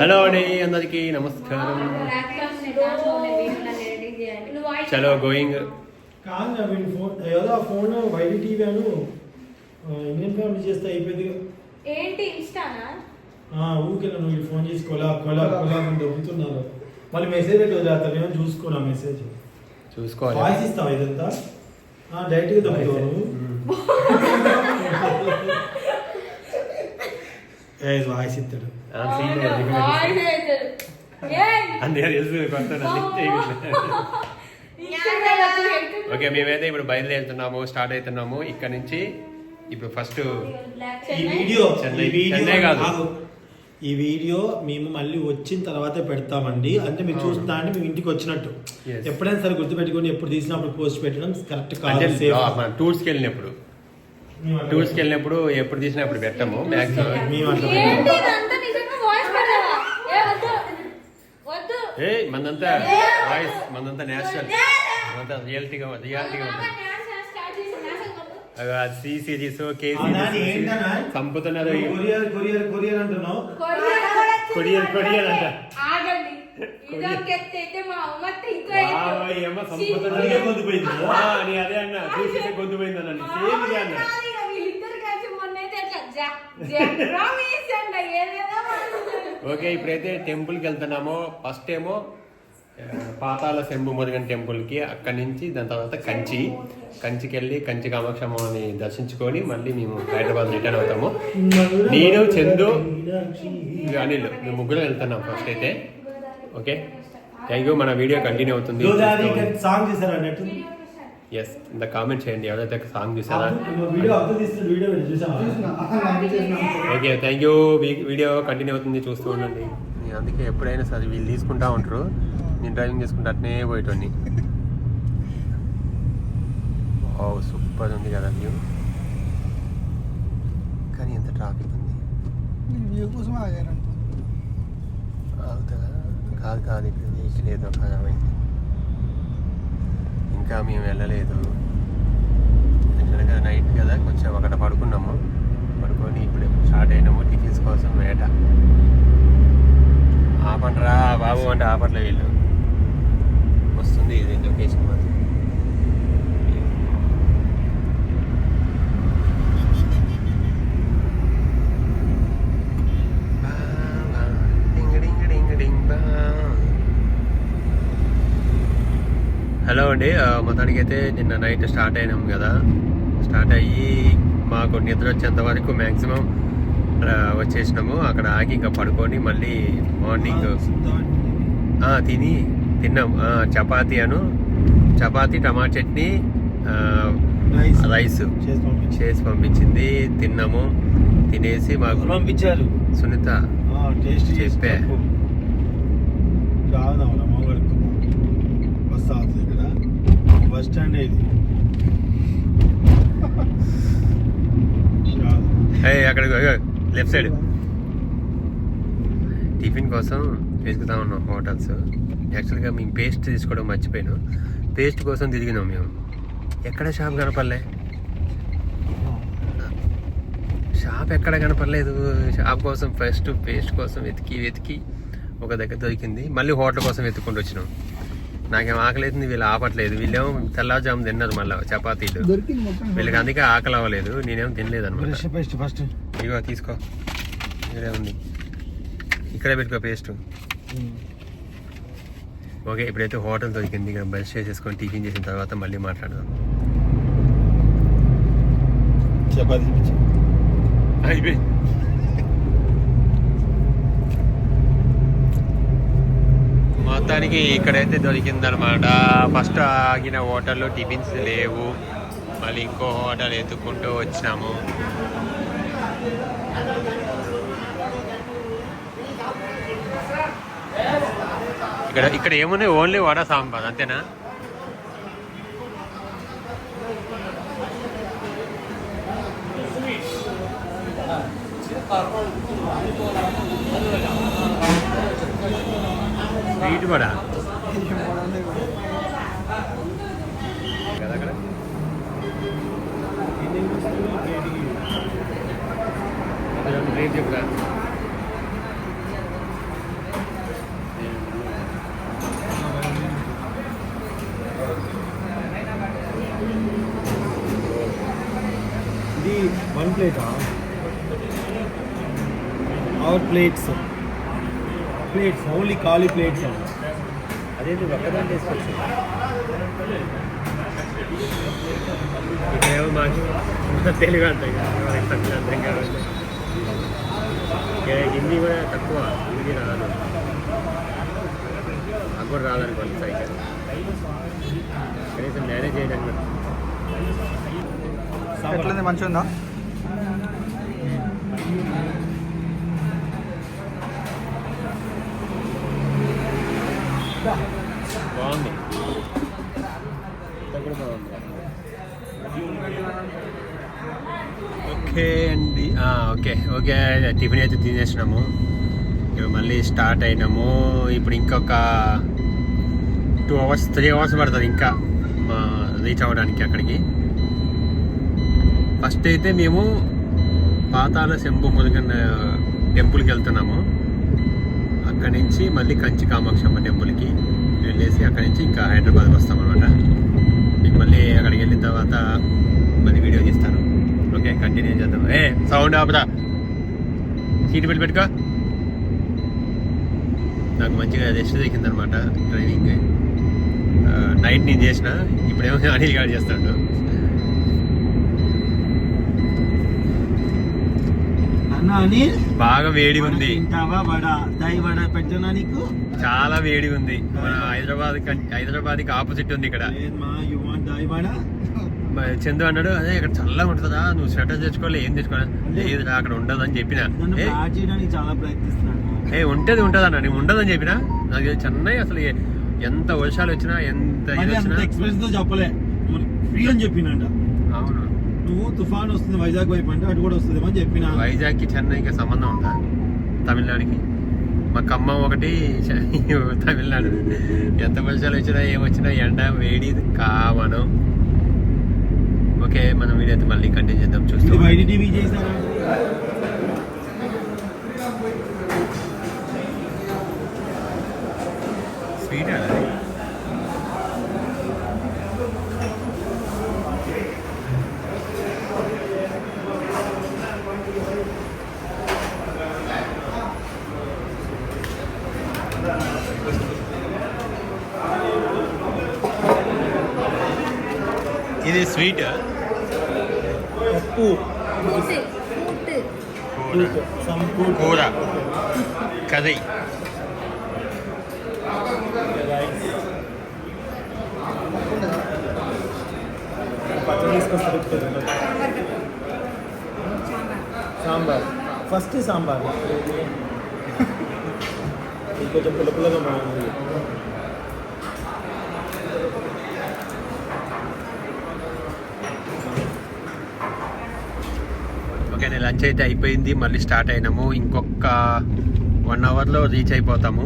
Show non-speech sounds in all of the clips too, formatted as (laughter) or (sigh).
Hello అండి అందరికి నమస్కారం. చలో గోయింగ్. ఫోన్ ఏదో ఆ ఫోన్ వైడి టీవీ అను ఇండియన్ ఫ్యామిలీ చేస్తే అయిపోయింది. ఏంటి ఇష్టానా ఆ, ఊరికే నువ్వు ఫోన్ చేసి కొలా కొలా కొలా అని దొబ్బుతున్నారు మళ్ళీ మెసేజ్ పెట్టి వదిలేస్తాను ఏమో చూసుకోనా మెసేజ్. చూసుకోవాలి. వాయిస్ ఇస్తావా ఇదంతా? ఆ, డైరెక్ట్గా దొబ్బుతావు (laughs) నువ్వు ఏ, వాయిస్ ఇస్తాడు. అందుకే తెలుసు ఓకే మేమైతే ఇప్పుడు బయలుదేరుతున్నాము స్టార్ట్ అవుతున్నాము. ఇక్కడ నుంచి ఇప్పుడు ఫస్ట్ ఈ వీడియో చెన్నై- ఈ వీడియో చెన్నై కాదు. ఈ వీడియో మేము మళ్ళీ వచ్చిన తర్వాతే పెడతామండి. అంటే మీరు. చూస్తున్నా అంటే మేము ఇంటికి వచ్చినట్టు. ఎప్పుడైనా సరే గుర్తుపెట్టుకొని ఎప్పుడు తీసినప్పుడు పోస్ట్ పెట్టడం కరెక్ట్ కాదు టూర్స్కి వెళ్ళినప్పుడు. టూర్స్కి వెళ్ళినప్పుడు ఎప్పుడు తీసినా అప్పుడు పెట్టాము. ఏ వద్దు. వద్దు. ఏ మనంతా వాయిస్ మనంతా నేచురల్ మనంతా రియాలిటీగా రియాలిటీగా ఉంటుంది సి సిరీస్ కే చంపుతున్నారు కొరియర్ కొరియర్ కొరియర్ అంటున్నావు. కొరియర్. కొరియర్ అంట. గొంతుపోయింది. అదే అన్న చూసితే గొంతు పోయింది అన్న సేమ్ ఇదే అన్న. ఓకే ఇప్పుడైతే టెంపుల్కి వెళ్తున్నాము. ఫస్ట్ ఏమో పాతాల శంభు మురుగన్ టెంపుల్కి అక్కడి నుంచి దాని తర్వాత కంచి. కంచికి వెళ్ళి కంచి కామాక్షమ్మని దర్శించుకొని మళ్ళీ మేము హైదరాబాద్ రిటర్న్ అవుతాము. నేను, చందు, అనిల్ మేము ముగ్గురు వెళ్తున్నాం ఫస్ట్ అయితే. ఓకే? థ్యాంక్ యూ మన వీడియో కంటిన్యూ అవుతుంది. సాంగ్ చేశారు అన్నట్టు? ఎస్ ఇంత కామెంట్ చేయండి ఎవరైతే సాంగ్ చూసారా okay thank you video continue అవుతుంది చూస్తూ ఉండండి. నేను అందుకే ఎప్పుడైనా సరే వీళ్ళు తీసుకుంటా ఉంటారు. నేను డ్రైవింగ్ చేసుకుంటా అట్నే పోయేటోని ఓ సూపర్ ఉంది కదా వ్యూ. కానీ ఎంత ట్రాఫిక్ ఉంది. వ్యూ కోసం ఆగారంట ఆగుతుందా కాదు కాదు ఇక్కడ వెహికల్ ఏదో ఖరాబైంది ఇంకా మేము వెళ్ళలేదు. యాక్చువల్గా నైట్ కదా కొంచెం అక్కడ పడుకున్నాము. పడుకొని ఇప్పుడు స్టార్ట్ అయినాము టిఫిన్స్ కోసం వేట. ఆపండ్రా బాబు అంటే ఆపట్లే వీళ్ళు. వస్తుంది ఇది లొకేషన్ మాత్రం. అండి మొత్తానికి అయితే నిన్న నైట్ స్టార్ట్ అయినాం కదా. స్టార్ట్ అయ్యి మాకు నిద్ర వచ్చేంత వరకు మ్యాక్సిమం వచ్చేసినాము. అక్కడ ఆగి ఇంకా పడుకొని మళ్ళీ మార్నింగ్ తిని తిన్నాం. చపాతీ అను. చపాతీ టమాటా చట్నీ. రైస్ చేసి పంపించి చేసి పంపించింది. తిన్నాము. తినేసి మాకు పంపించారు? సునీత టేస్ట్ చెప్పే. ఇక్కడ బస్ స్టాండ్ ఇది. అక్కడ లెఫ్ట్ సైడ్. టిఫిన్ కోసం వెతుకుతా ఉన్నాం హోటల్స్. యాక్చువల్గా మేము పేస్ట్ తీసుకోవడం మర్చిపోయాను. పేస్ట్ కోసం తిరిగినాం మేము. ఎక్కడ షాప్ కనపడలే? షాప్ ఎక్కడ కనపడలేదు. షాప్ కోసం ఫస్ట్ పేస్ట్ కోసం వెతికి వెతికి ఒక దగ్గర దొరికింది. మళ్ళీ హోటల్ కోసం వెతుక్కుంటూ వచ్చినాం. నాకేం ఆకలి అవుతుంది వీళ్ళు ఆపట్లేదు. వీళ్ళేమో తెల్లవారుజాము తిన్నారు మళ్ళీ చపాతీలు. దొరికింది మొత్తం. వీళ్ళకి అందుకే ఆకలి అవ్వలేదు. నేనేం తినలేదు అనమాట ఫస్ట్ ఇగో తీసుకో. ఇక్కడే ఉంది. ఇక్కడే పెట్టుకో పేస్ట్ ఓకే ఇప్పుడైతే హోటల్ దొరికింది. ఇక బ్రష్ చేసేసుకొని టిఫిన్ చేసిన తర్వాత మళ్ళీ మాట్లాడదాం. చపాతీ. అయిపోయి మొత్తానికి ఇక్కడైతే దొరికిందనమాట ఫస్ట్ ఆగిన హోటల్లో టిఫిన్స్ లేవు. మళ్ళీ ఇంకో హోటల్ ఎత్తుకుంటూ వచ్చినాము. ఇక్కడ ఇక్కడ ఏమున్నాయి? ఓన్లీ వడ సాంబార్ అంతేనా? ஈடுபாடா రేట్ చెప్పురా ఇది వన్ ప్లేటా ఆర్ ప్లేట్స్ ప్లేట్స్ ఓన్లీ ఖాళీ ప్లేట్స్ అదేంటి ఒక్కదాన్ని తీసుకొచ్చి? ఇక్కడేమో మాకు తెలుగు అర్థం కావాలి ఇక హిందీ కూడా తక్కువ హిందీ రాదు. నాకు కూడా రాదనుకోండి సైకిల్ కనీసం మేనేజ్ చేయడానికి. ఎట్లుంది? మంచిగా ఉందా బాగుంది. ఓకే అండి. ఓకే. ఓకే టిఫిన్ అయితే తినేసినాము. మళ్ళీ స్టార్ట్ అయినాము. ఇప్పుడు ఇంకొక టూ అవర్స్ త్రీ అవర్స్ పడుతుంది ఇంకా రీచ్ అవ్వడానికి అక్కడికి. ఫస్ట్ అయితే మేము పాతాల శంభు మొదలైన టెంపుల్కి వెళ్తున్నాము. అక్కడి నుంచి మళ్ళీ కంచి కామాక్షమ్మ టెంపుల్కి వెళ్ళేసి అక్కడి నుంచి ఇంకా హైదరాబాద్ వస్తాం అనమాట మీకు మళ్ళీ అక్కడికి వెళ్ళిన తర్వాత మళ్ళీ వీడియో తీస్తాను. ఓకే కంటిన్యూ చేద్దాం. ఏ సౌండ్ ఆపదా సీట్ బెల్ట్ పెట్టుకో. నాకు మంచిగా రెస్ట్ దొరికిందనమాట డ్రైవింగ్. నైట్ నేను చేసిన ఇప్పుడేమో అనిల్ గారు చేస్తాడు. అన్న అని బాగా వేడి ఉంది. తింటావా? వడ దై వడ పెట్టనా నీకు? చాలా వేడి ఉంది. మన హైదరాబాద్ హైదరాబాద్కి ఆపోజిట్ ఉంది ఇక్కడ. దై వడ? చందు అన్నాడు అదే ఇక్కడ చల్లగా ఉంటుందా? నువ్వు స్వెటర్ తెచ్చుకోవాలి ఏం తెచ్చుకోవాలి? లేదు అక్కడ ఉండదు అని చెప్పిన ఏ? ఉంటది ఉంటది అన్న నేను ఉండదని చెప్పిన? నాకు చెన్నై అసలు ఎంత వర్షాలు వచ్చినా ఎంత ఇది వచ్చినా చెప్పలే. ఫ్రీ అని చెప్పినంట. అవును. నువ్వు తుఫాన్ వస్తుంది వైజాగ్ వైపు అంటే అటు కూడా వస్తుంది అని చెప్పిన. వైజాగ్కి చెన్నైకి సంబంధం ఉందా? తమిళనాడుకి. మా ఖమ్మం ఒకటి తమిళనాడు. ఎంత వర్షాలు వచ్చినా ఏమొచ్చినా ఎండ వేడి కావనం ఓకే మనం వీడియో అయితే మళ్ళీ కంటిన్యూ చేద్దాం చూస్తాం టీవీ చేశారా? స్వీట్ ఇది స్వీట్ పప్పు కూటి కూటి సంపూర్ కూర కర్రీ పచ్చడి తీసుకొస్తారు సాంబార్ ఫస్ట్ సాంబార్ ఇది కొంచెం పుల్ల పుల్లగా ఓకే నేను లంచ్ అయితే అయిపోయింది మళ్ళీ స్టార్ట్ అయినాము. ఇంకొక వన్ అవర్లో రీచ్ అయిపోతాము.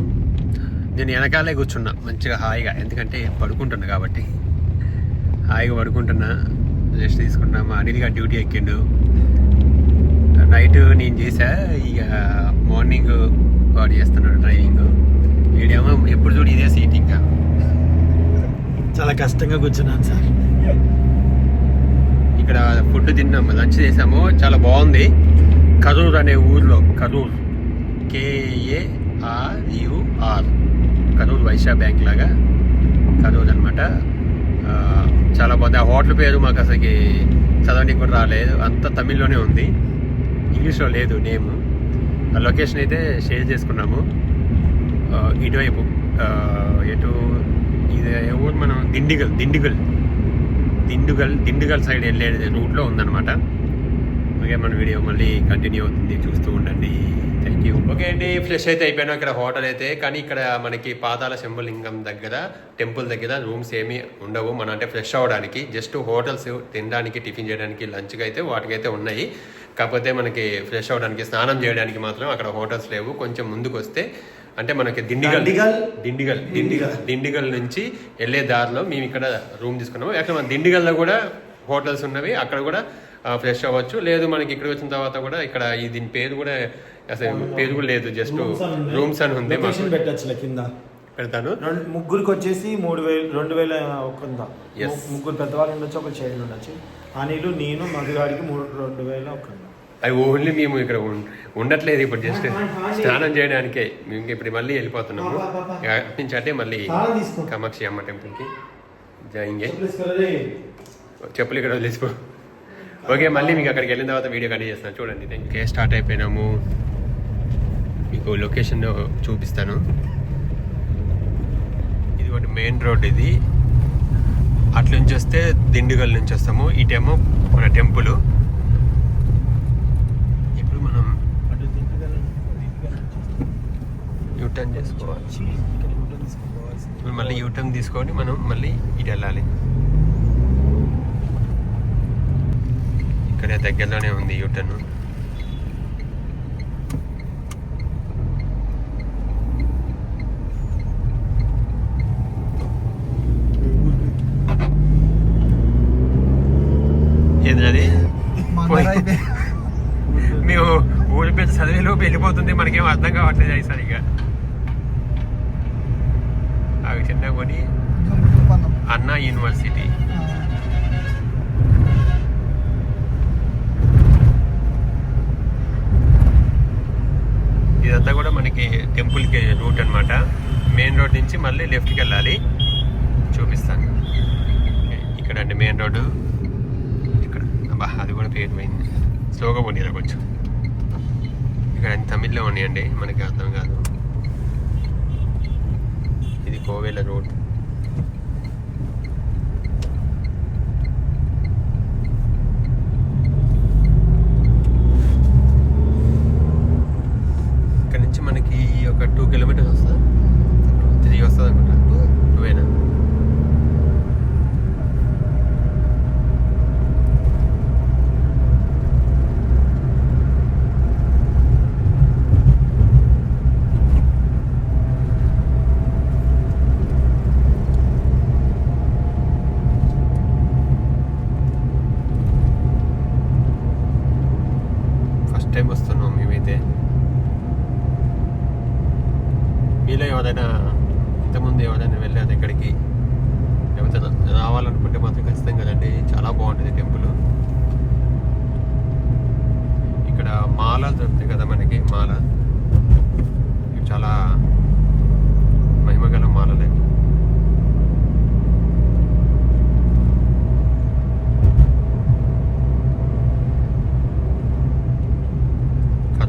నేను వెనకాలే కూర్చున్నా మంచిగా హాయిగా. ఎందుకంటే పడుకుంటున్నా కాబట్టి. హాయిగా పడుకుంటున్నా. రెస్ట్ తీసుకుంటున్నా మా డ్యూటీ ఎక్కిండు. నైట్ నేను చేసా ఇక మార్నింగ్ వాడు చేస్తున్నాడు డ్రైవింగ్ వీడేమో ఎప్పుడు చూడు ఇదే సీట్ ఇంకా. చాలా కష్టంగా కూర్చున్నాను సార్. ఇక్కడ ఫుడ్ తిన్నాము లంచ్ చేసాము. చాలా బాగుంది. కరూర్ అనే ఊర్లో Karur. K A R U R Karur Vysya bank లాగా. కరూర్ అనమాట చాలా బాగుంది. ఆ హోటల్ పేరు మాకు అసలుకి చదవడానికి కూడా రాలేదు. అంత తమిళ్ళోనే ఉంది. ఇంగ్లీష్లో లేదు నేమ్. ఆ లొకేషన్ అయితే షేర్ చేసుకున్నాము. ఇటువైపు ఎటు ఇది ఏ ఊరు మనం? దిండిగల్ దిండిగల్. దిండుగల్ దిండుగల్ సైడ్ వెళ్ళే రూట్లో ఉందన్నమాట. ఓకే మన వీడియో మళ్ళీ కంటిన్యూ అవుతుంది. చూస్తూ ఉండండి. థ్యాంక్ యూ ఓకే అండి ఫ్రెష్ అయితే అయిపోయినా ఇక్కడ హోటల్ అయితే కానీ ఇక్కడ మనకి పాదాల శంభలింగం దగ్గర టెంపుల్ దగ్గర రూమ్స్ ఏమీ ఉండవు. మనం అంటే ఫ్రెష్ అవ్వడానికి జస్ట్ హోటల్స్ తినడానికి టిఫిన్ చేయడానికి లంచ్కి అయితే వాటికైతే ఉన్నాయి. కాకపోతే మనకి ఫ్రెష్ అవ్వడానికి స్నానం చేయడానికి మాత్రం అక్కడ హోటల్స్ లేవు. కొంచెం ముందుకు వస్తే అంటే మనకి దిండిగల్. దండిగల్? దిండిగల్. దిండిగల్. దిండిగల్. నుంచి వెళ్ళే దారిలో మేము ఇక్కడ రూమ్ తీసుకున్నాము. యాక్చువల్ మన దిండిగల్లో కూడా హోటల్స్ ఉన్నవి. అక్కడ కూడా ఫ్రెష్ అవ్వచ్చు. లేదు మనకి ఇక్కడికి వచ్చిన తర్వాత కూడా ఇక్కడ ఈ దీని పేరు కూడా అసలు పేరు కూడా లేదు. జస్ట్ రూమ్స్ అని ఉంది. కింద. పెడతాను. ముగ్గురికి వచ్చేసి మూడు వేలు రెండు వేల ఒక వంద Yes. ము- ముగ్గురు పెద్దవాళ్ళు ఉండొచ్చు ఒక చైల్డ్ ఉండొచ్చు. అనిలు నేను మధుగాడికి మూడు రెండు వేల ఒక అవి ఓన్లీ మేము ఇక్కడ ఉండట్లేదు ఇప్పుడు జస్ట్ స్నానం చేయడానికే. మేము ఇప్పుడు మళ్ళీ వెళ్ళిపోతున్నాము. ఇక నుంచి అంటే మళ్ళీ కామాక్షి అమ్మ టెంపుల్కి జాయింగే. చెప్పులు ఇక్కడ వదిలేసుకో ఓకే మళ్ళీ మీకు అక్కడికి వెళ్ళిన తర్వాత వీడియో కంటిన్యూ చేస్తాను. చూడండి యూ స్టార్ట్ అయిపోయినాము. మీకు లొకేషన్ చూపిస్తాను. ఇది ఒకటి మెయిన్ రోడ్ ఇది. అట్ల నుంచి వస్తే దిండుగల్ నుంచి వస్తాము. ఇటేమో మన టెంపుల్ ఇప్పుడు మనం అటు దింపుగల దింపుగల నుంచి యూటర్న్ చేసుకోవాలి. మళ్ళీ యూటర్న్ తీసుకొని మనం మళ్ళీ ఇటు వెళ్ళాలి. ఇక్కడే దగ్గరలోనే ఉంది యూటర్న్ ఏంది అది మందరైతే మేము ఊరి పేరు చదివేలోపు వెళ్ళిపోతుంది మనకేం అర్థం కావట్లేదు అయి సరిగా చిన్న కొని అన్నా యూనివర్సిటీ. ఇదంతా కూడా మనకి టెంపుల్కి రూట్ అన్నమాట. మెయిన్ రోడ్ నుంచి మళ్ళీ లెఫ్ట్కి వెళ్ళాలి. చూపిస్తాను. ఇక్కడ అండి మెయిన్ రోడ్డు. ఇక్కడ. అబ్బా అది కూడా పేరు పోయింది స్లోగా పోనీరా కొంచెం. ఇక్కడ తమిళ్ళో ఉన్నాయండి? మనకి అర్థం కాదు. ఇది కోవేల రోడ్ ఇక్కడ నుంచి మనకి ఒక టూ కిలోమీటర్స్ వస్తుంది త్రీ వస్తుంది అనుకుంటా టూవేనా ఫస్ట్ టైం వస్తున్నాం మేమైతే మీలో ఎవరైనా ఇంతకుముందు ఎవరైనా వెళ్ళారు ఎక్కడికి లేకపోతే రావాలనుకుంటే మాత్రం ఖచ్చితంగా కదండి చాలా బాగుంటుంది టెంపుల్. ఇక్కడ మాల దొరుకుతాయి కదా మనకి మాల. చాలా మహిమగల మాలలే.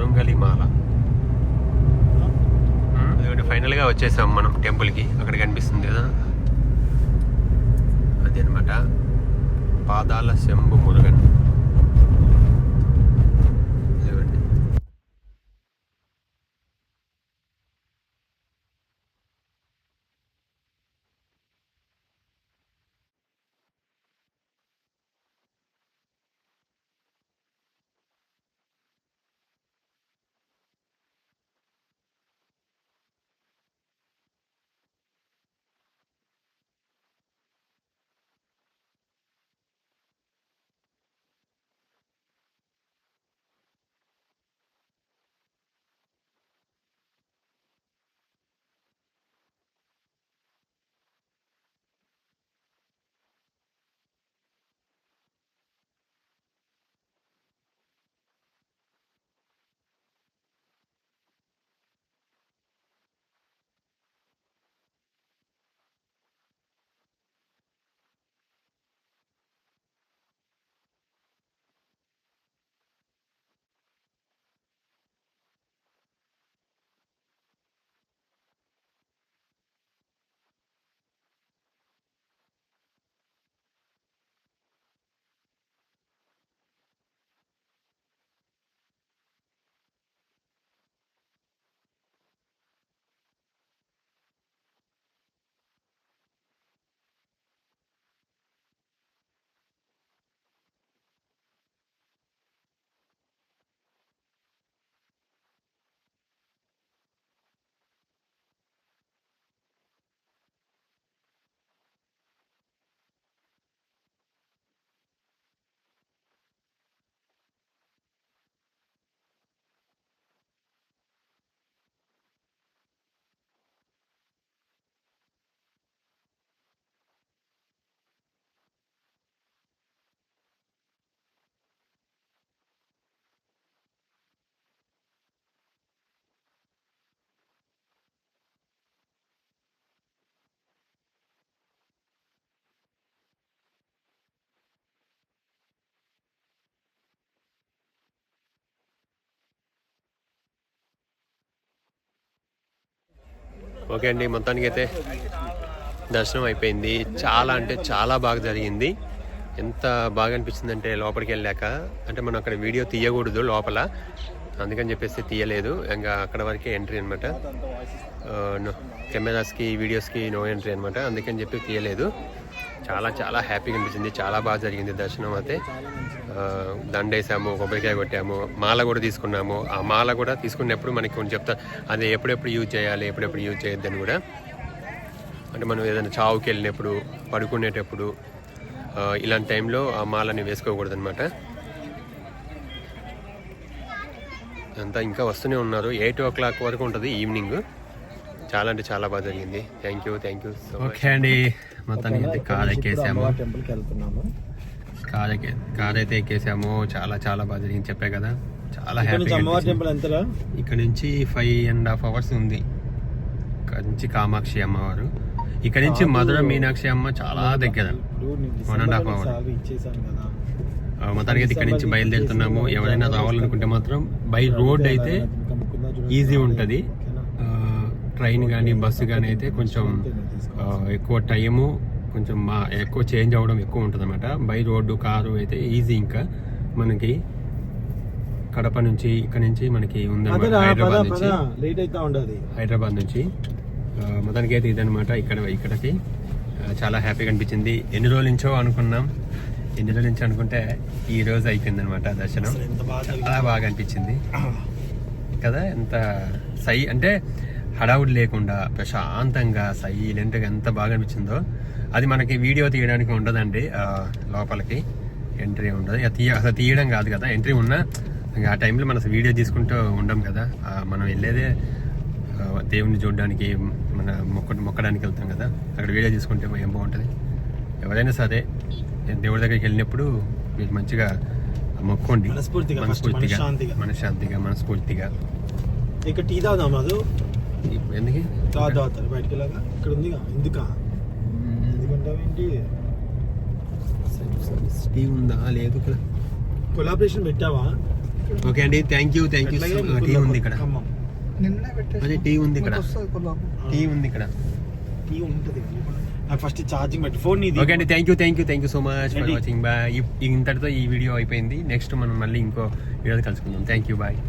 కరుంగలి మాల ఇదిగోండి ఫైనల్గా వచ్చేసాం మనం టెంపుల్కి అక్కడ కనిపిస్తుంది కదా. అదే అనమాట పాదాల శంభు మురుగన్. ఓకే అండి మొత్తానికి అయితే దర్శనం అయిపోయింది. చాలా అంటే చాలా బాగా జరిగింది. ఎంత బాగా అనిపించింది అంటే లోపలికి వెళ్ళాక అంటే మనం అక్కడ వీడియో తీయకూడదు లోపల. అందుకని చెప్పేసి తీయలేదు. ఇంకా అక్కడ వరకే ఎంట్రీ అనమాట కెమెరాస్కి వీడియోస్కి నో ఎంట్రీ అనమాట అందుకని చెప్పి తీయలేదు. చాలా చాలా హ్యాపీగా అనిపించింది. చాలా బాగా జరిగింది దర్శనం అయితే. దండేసాము కొబ్బరికాయ కొట్టాము మాల కూడా తీసుకున్నాము. ఆ మాల కూడా తీసుకున్నప్పుడు మనకి కొన్ని చెప్తా అది ఎప్పుడెప్పుడు యూజ్ చేయాలి ఎప్పుడెప్పుడు యూజ్ చేయొద్దని కూడా. అంటే మనం ఏదైనా చావుకి వెళ్ళినప్పుడు పడుకునేటప్పుడు ఇలాంటి టైంలో ఆ మాలని వేసుకోకూడదు అనమాట అంతా ఇంకా వస్తూనే ఉన్నారు. ఎయిట్ ఓ క్లాక్ వరకు ఉంటుంది ఈవినింగ్ చాలా అంటే చాలా బాగా జరిగింది. Thank you thank you okay అండి. మొత్తానికి అయితే కార్ ఎక్కేసాము. టెంపుల్కి వెళ్తున్నాము. కార్ ఎక్కే కార్ అయితే ఎక్కేసాము. చాలా చాలా బాగా జరిగింది. చెప్పే కదా. చాలా ఇక్కడ నుంచి హ్యాపీగా అమ్మవారి. టెంపుల్ ఎంతరా? ఇక్కడ నుంచి ఫైవ్ అండ్ హాఫ్ అవర్స్ ఉంది. ఇక్కడ నుంచి కామాక్షి అమ్మవారు. ఇక్కడ నుంచి మధుర మీనాక్షి అమ్మ చాలా దగ్గర. salary ఇచ్చేసాను కదా. ఆ, మొత్తానికి అయితే ఇక్కడ నుంచి బయలుదేరుతున్నాము. ఎవరైనా రావాలనుకుంటే మాత్రం బై రోడ్ అయితే. ఈజీ ఉంటుంది? ట్రైన్ కానీ బస్సు కానీ అయితే కొంచెం ఎక్కువ టైము కొంచెం మా ఎక్కువ చేంజ్ అవ్వడం ఎక్కువ ఉంటుంది అనమాట బై రోడ్డు కారు అయితే ఈజీ ఇంకా మనకి కడప నుంచి ఇక్కడ నుంచి మనకి ఉందన్నమాట హైదరాబాద్. నుంచి. లేట్ అవుతా ఉండదు. హైదరాబాద్ నుంచి. మొత్తానికి అయితే ఇదనమాట ఇక్కడ ఇక్కడికి. చాలా హ్యాపీగా అనిపించింది. ఎన్ని రోజుల నుంచో అనుకున్నాం. ఎన్ని రోజుల నుంచి అనుకుంటే ఈ రోజు అయిపోయింది అనమాట దర్శనం. చాలా బాగా అనిపించింది. కదా ఎంత సై అంటే హడావుడి లేకుండా ప్రశాంతంగా సైలెంట్గా ఎంత బాగా అనిపించిందో. అది మనకి వీడియో తీయడానికి ఉండదండి. లోపలికి ఎంట్రీ ఉండదు. ఇక తీయ అసలు తీయడం కాదు కదా. ఎంట్రీ ఉన్నా ఇంకా ఆ టైంలో మనం వీడియో తీసుకుంటూ ఉండం కదా. మనం వెళ్ళేదే దేవుణ్ణి చూడడానికి మన మొక్క మొక్కడానికి వెళ్తాం కదా. అక్కడ వీడియో తీసుకుంటే ఏం బాగుంటుంది? ఎవరైనా సరే దేవుడి దగ్గరికి వెళ్ళినప్పుడు మీరు మంచిగా మొక్కోండి. మనస్ఫూర్తిగా, మనస్ఫూర్తిగా మనస్ఫూర్తిగా. ఇక్కడ టీ తాగుదాం ఎందుకు? తాగు తాగుతారు బయటికి వెళ్ళాక ఇక్కడ ఉంది ఎందుకా ఎందుకంటావేంటి? టీ ఉందా? లేదు ఇక్కడ కొలాబరేషన్ పెట్టావా? ఓకే అండి thank you thank you tea ఉంది ఇక్కడ. అదే టీ ఉంది ఇక్కడ. టీ ఉంది ఇక్కడ. టీ ఉంటుంది. నాకు ఫస్ట్ ఛార్జింగ్ పెట్టి. ఫోన్ నీది. ఓకే అండి thank you thank you thank you so much for? Watching. Bye. ఇంతటితో ఈ వీడియో అయిపోయింది. నెక్స్ట్ మనం మళ్ళీ ఇంకో వీడియో కలుసుకుందాం. Thank you bye.